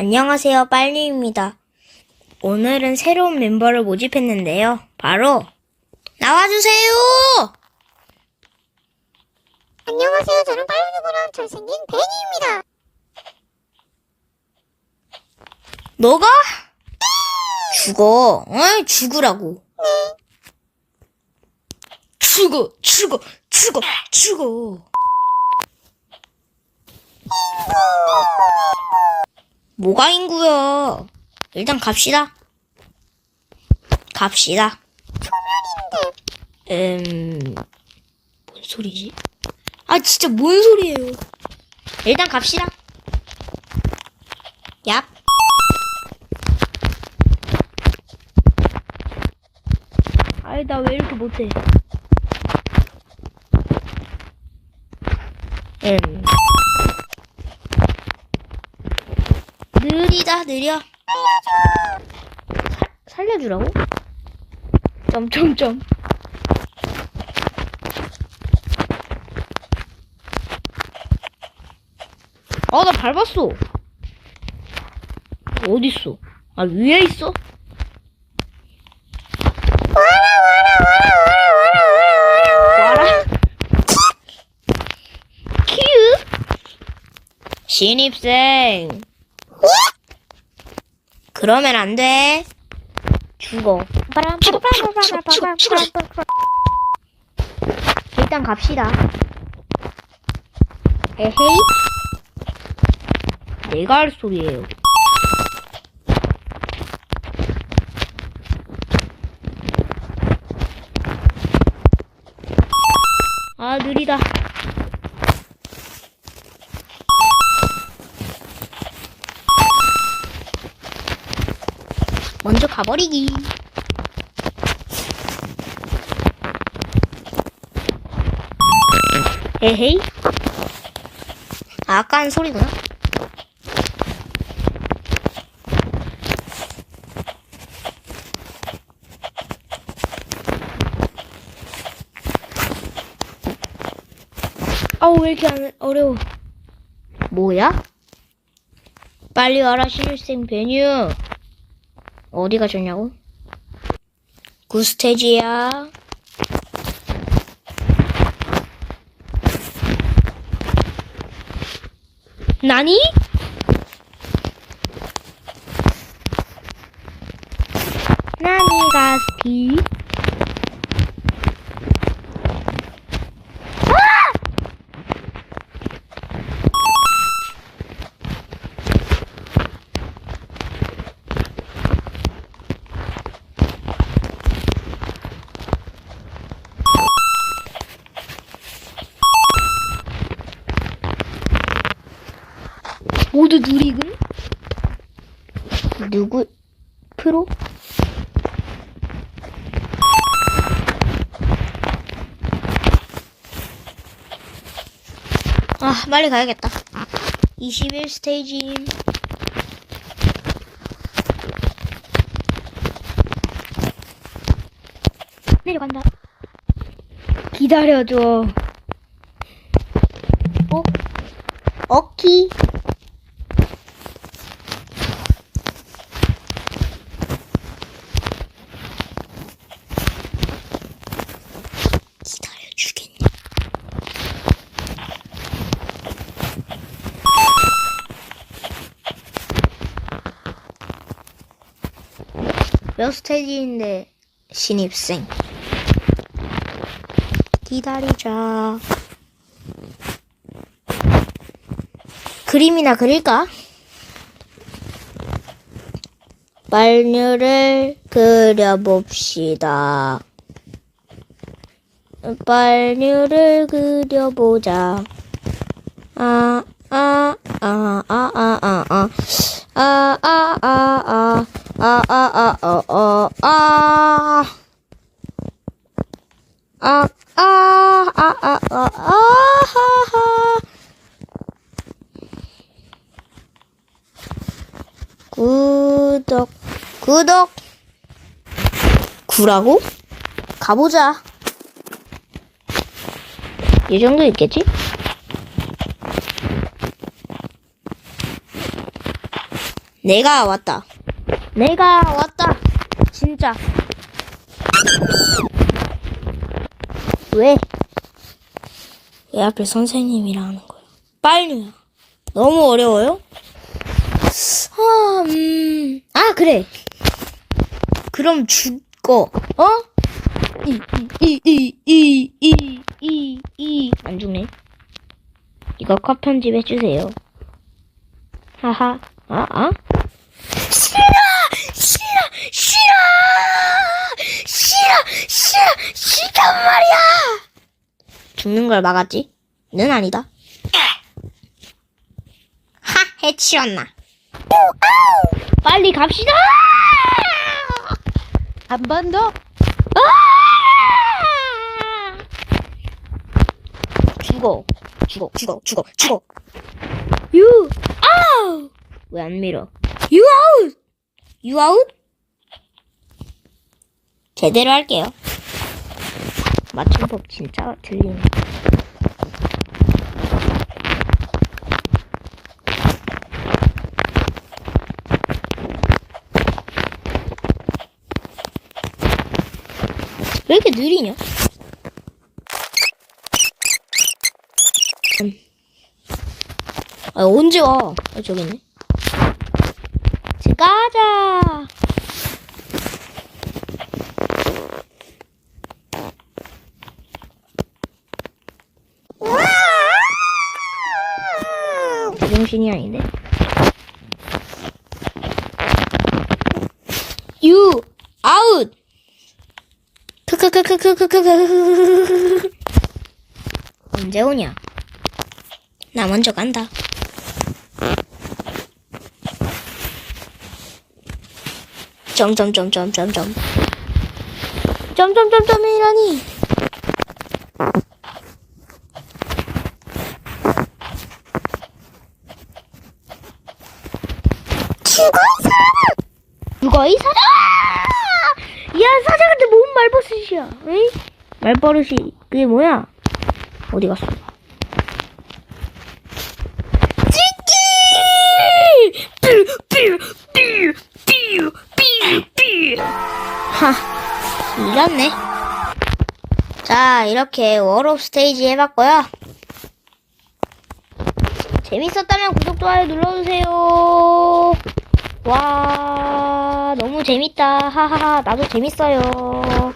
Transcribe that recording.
안녕하세요, 빨리입니다. 오늘은 새로운 멤버를 모집했는데요. 바로 나와주세요. 안녕하세요. 저는 빨간색으로 잘생긴 베니입니다. 너가 죽어. 어? 죽으라고. 죽어, 죽어, 죽어, 죽어. 뭐가 인구야? 일단 갑시다. 갑시다. 음, 뭔 소리지? 아, 진짜 뭔 소리예요? 일단 갑시다. 얍. 아이, 나 왜 이렇게 못해? 음. 느리다, 느려. 사, 살려주라고? 점점점. 아, 나 밟았어. 어딨어? 아, 위에 있어? 신입생. 그러면 안 돼. 죽어. 일단 갑시다. 에헤이. 내가 할 소리예요. 아, 느리다. 먼저 가버리기. 에헤이. 아, 아까 한 소리구나. 아우, 왜 이렇게 안, 어려워. 뭐야? 빨리 와라, 신입생 베뉴. 어디 가셨냐고? 구스테지야. 나니? 나니가 스키? 모두 누리군? 누구? 프로? 아, 빨리 가야겠다. 21 스테이지. 내려간다. 기다려줘. 어? 오키. 몇 스테이지인데 신입생 기다리자 그림이나 그릴까? 빨류를 그려봅시다. 빨류를 그려보자. 아, 아, 아, 아, 아, 아, 아. 아, 아, 아, 아. 아, 아, 아, 어, 어, 아. 아, 아, 아, 아, 아, 아, 하, 구독, 구독. 구라고? 가보자. 이 정도 있겠지? 내가 왔다. 내가 왔다. 진짜. 왜? 왜 앞에 선생님이라 하는 거야? 빨리야. 너무 어려워요? 아, 음. 아, 그래. 그럼 죽어. 어? 이, 이, 이, 이, 이, 이, 이. 안 죽네. 이거 컷 편집해주세요. 하하. 아, 아? 싫어! 싫어! 싫어! 싫어! 싫단 말이야! 죽는 걸 막았지? 는 아니다. 하! 해치웠나? 빨리 갑시다! 한 번 더. 아! 죽어. 죽어, 죽어, 죽어, 죽어. 유, 아우! 왜안 밀어? 유 아웃! 유 아웃? 제대로 할게요. 맞춤법 진짜 들리네. 왜 이렇게 느리냐? 음. 아, 언제 와? 아, 저기 있네. 집 가자. 정신이 아닌데. 유 아웃. 크크크크크크크크 언제 오냐? 나 먼저 간다. 점점점점점점 점점점점이라니 죽어 누가 이 사장? 야 사장한테 뭔 말버릇이야? 응? 말버릇이 그게 뭐야? 어디 갔어? 하, 이겼네. 자, 이렇게 워업 스테이지 해봤고요. 재밌었다면 구독, 좋아요 눌러주세요. 와, 너무 재밌다. 하하하, 나도 재밌어요.